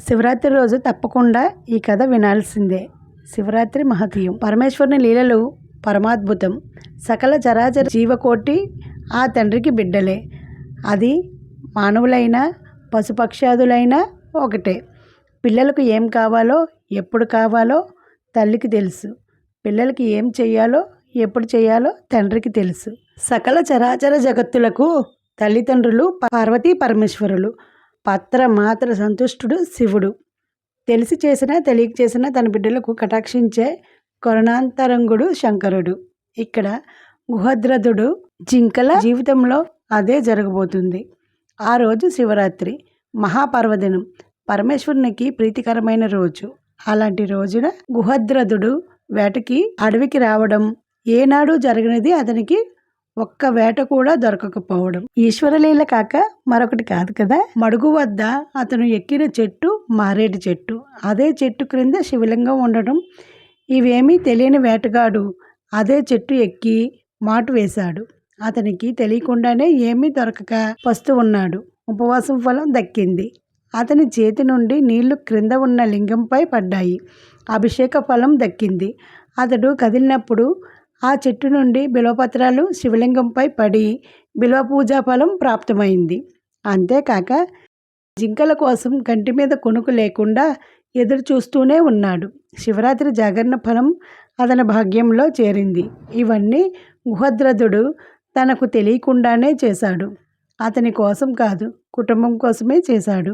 శివరాత్రి రోజు తప్పకుండా ఈ కథ వినాల్సిందే. శివరాత్రి మహతీయం. పరమేశ్వరుని లీలలు పరమాద్భుతం. సకల చరాచర జీవకోటి ఆ తండ్రికి బిడ్డలే. అది మానవులైనా పశుపక్షాదులైనా ఒకటే. పిల్లలకు ఏం కావాలో ఎప్పుడు కావాలో తల్లికి తెలుసు. పిల్లలకి ఏం చేయాలో ఎప్పుడు చేయాలో తండ్రికి తెలుసు. సకల చరాచర జగత్తులకు తల్లిదండ్రులు పార్వతీ పరమేశ్వరులు. పత్ర మాత్ర సంతుష్టుడు శివుడు. తెలిసి చేసినా తెలియక చేసినా తన బిడ్డలకు కటాక్షించే కరుణాంతరంగుడు శంకరుడు. ఇక్కడ గుహద్రథుడు జింకల జీవితంలో అదే జరగబోతుంది. ఆ రోజు శివరాత్రి మహాపర్వదినం పరమేశ్వరునికి ప్రీతికరమైన రోజు. అలాంటి రోజున గుహద్రథుడు వేటకి అడవికి రావడం ఏనాడు జరగనిది అతనికి ఒక్క వేట కూడా దొరకకపోవడం. ఈశ్వరలీల కాక మరొకటి కాదు కదా? మడుగు వద్ద అతను ఎక్కిన చెట్టు మారేడు చెట్టు. అదే చెట్టు క్రింద శివలింగం ఉండడం. ఇవేమీ తెలియని వేటగాడు అదే చెట్టు ఎక్కి మాటు వేశాడు. అతనికి తెలియకుండానే ఏమీ దొరకక పస్తు ఉన్నాడు. ఉపవాసం ఫలం దక్కింది. అతని చేతి నుండి నీళ్ళు క్రింద ఉన్న లింగంపై పడ్డాయి. అభిషేక ఫలం దక్కింది. అతడు కదిలినప్పుడు ఆ చెట్టు నుండి బిలవపత్రాలు శివలింగంపై పడి బిలవ పూజా ఫలం ప్రాప్తమైంది. అంతేకాక జింకల కోసం కంటి మీద కొనుకు లేకుండా ఎదురు చూస్తూనే ఉన్నాడు. శివరాత్రి జాగరణ ఫలం అతని భాగ్యంలో చేరింది. ఇవన్నీ గుహద్రథుడు తనకు తెలియకుండానే చేశాడు. అతని కోసం కాదు కుటుంబం కోసమే చేశాడు.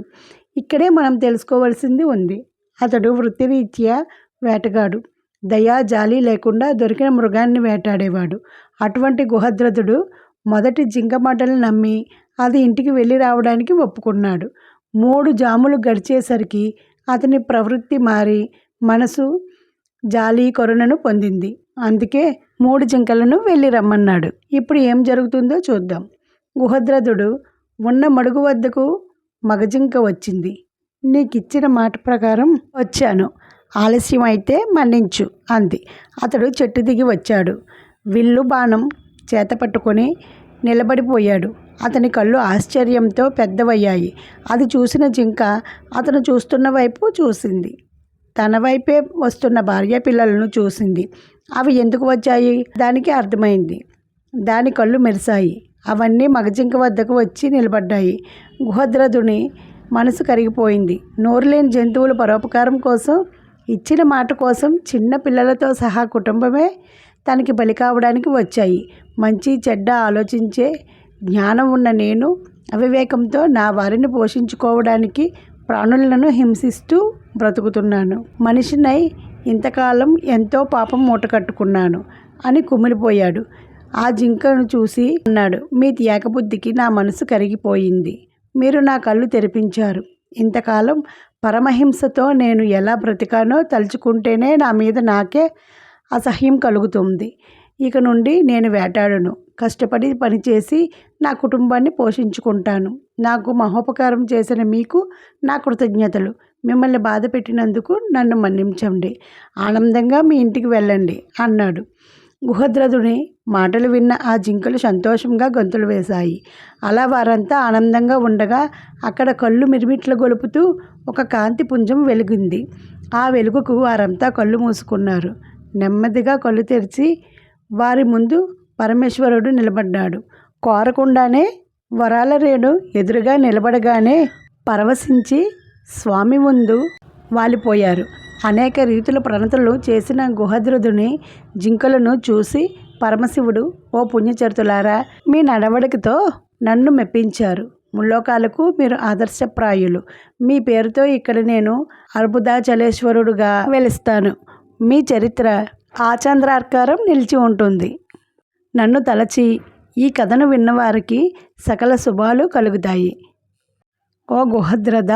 ఇక్కడే మనం తెలుసుకోవాల్సింది ఉంది. అతడు వృత్తిరీత్యా వేటగాడు. దయా జాలి లేకుండా దొరికిన మృగాన్ని వేటాడేవాడు. అటువంటి గుహద్రథుడు మొదటి జింక మాటలు నమ్మి అది ఇంటికి వెళ్ళి రావడానికి ఒప్పుకున్నాడు. మూడు జాములు గడిచేసరికి అతని ప్రవృత్తి మారి మనసు జాలి కరుణను పొందింది. అందుకే మూడు జింకలను వెళ్ళి రమ్మన్నాడు. ఇప్పుడు ఏం జరుగుతుందో చూద్దాం. గుహద్రథుడు ఉన్న మడుగు వద్దకు మగజింక వచ్చింది. నీకిచ్చిన మాట ప్రకారం వచ్చాను. ఆలస్యం అయితే మన్నించు అంది. అతడు చెట్టు దిగి వచ్చాడు. విల్లు బాణం చేత పట్టుకొని నిలబడిపోయాడు. అతని కళ్ళు ఆశ్చర్యంతో పెద్దవయ్యాయి. అది చూసిన జింక అతను చూస్తున్న వైపు చూసింది. తన వైపే వస్తున్న భార్య పిల్లలను చూసింది. అవి ఎందుకు వచ్చాయి? దానికి అర్థమైంది. దాని కళ్ళు మెరిశాయి. అవన్నీ మగజింక వద్దకు వచ్చి నిలబడ్డాయి. గుహద్రదుని మనసు కరిగిపోయింది. నోరు లేని జంతువుల పరోపకారం కోసం ఇచ్చిన మాట కోసం చిన్న పిల్లలతో సహా కుటుంబమే తనకి బలి కావడానికి వచ్చాయి. మంచి చెడ్డ ఆలోచించే జ్ఞానం ఉన్న నేను అవివేకంతో నా వారిని పోషించుకోవడానికి ప్రాణులను హింసిస్తూ బ్రతుకుతున్నాను. మనిషినై ఇంతకాలం ఎంతో పాపం మూట కట్టుకున్నాను అని కుమిలిపోయాడు. ఆ జింకను చూసి అన్నాడు మీ త్యాగబుద్ధికి నా మనసు కరిగిపోయింది. మీరు నా కళ్ళు తెరిపించారు. ఇంతకాలం పరమహింసతో నేను ఎలా బ్రతికానో తలుచుకుంటేనే నా మీద నాకే అసహ్యం కలుగుతుంది. ఇక నుండి నేను వేటాడను. కష్టపడి పనిచేసి నా కుటుంబాన్ని పోషించుకుంటాను. నాకు మహోపకారం చేసిన మీకు నా కృతజ్ఞతలు. మిమ్మల్ని బాధ పెట్టినందుకు నన్ను మన్నించండి. ఆనందంగా మీ ఇంటికి వెళ్ళండి అన్నాడు. గుహద్రదుని మాటలు విన్న ఆ జింకలు సంతోషంగా గంతులు వేశాయి. అలా వారంతా ఆనందంగా ఉండగా అక్కడ కళ్ళు మిరిమిట్లు గొలుపుతూ ఒక కాంతి పుంజం వెలిగింది. ఆ వెలుగుకు వారంతా కళ్ళు మూసుకున్నారు. నెమ్మదిగా కళ్ళు తెరిచి వారి ముందు పరమేశ్వరుడు నిలబడ్డాడు. కోరకుండానే వరాల రేణు ఎదురుగా నిలబడగానే పరవశించి స్వామి ముందు వాలిపోయారు. అనేక రీతుల ప్రణతులు చేసిన గుహద్రుదుని జింకలను చూసి పరమశివుడు ఓ పుణ్యచరితులారా మీ నడవడికతో నన్ను మెప్పించారు. ముల్లోకాలకు మీరు ఆదర్శప్రాయులు. మీ పేరుతో ఇక్కడ నేను అర్బుదాచలేశ్వరుడుగా వెలుస్తాను. మీ చరిత్ర ఆచంద్రార్కారం నిలిచి ఉంటుంది. నన్ను తలచి ఈ కథను విన్నవారికి సకల శుభాలు కలుగుతాయి. ఓ గుహద్రద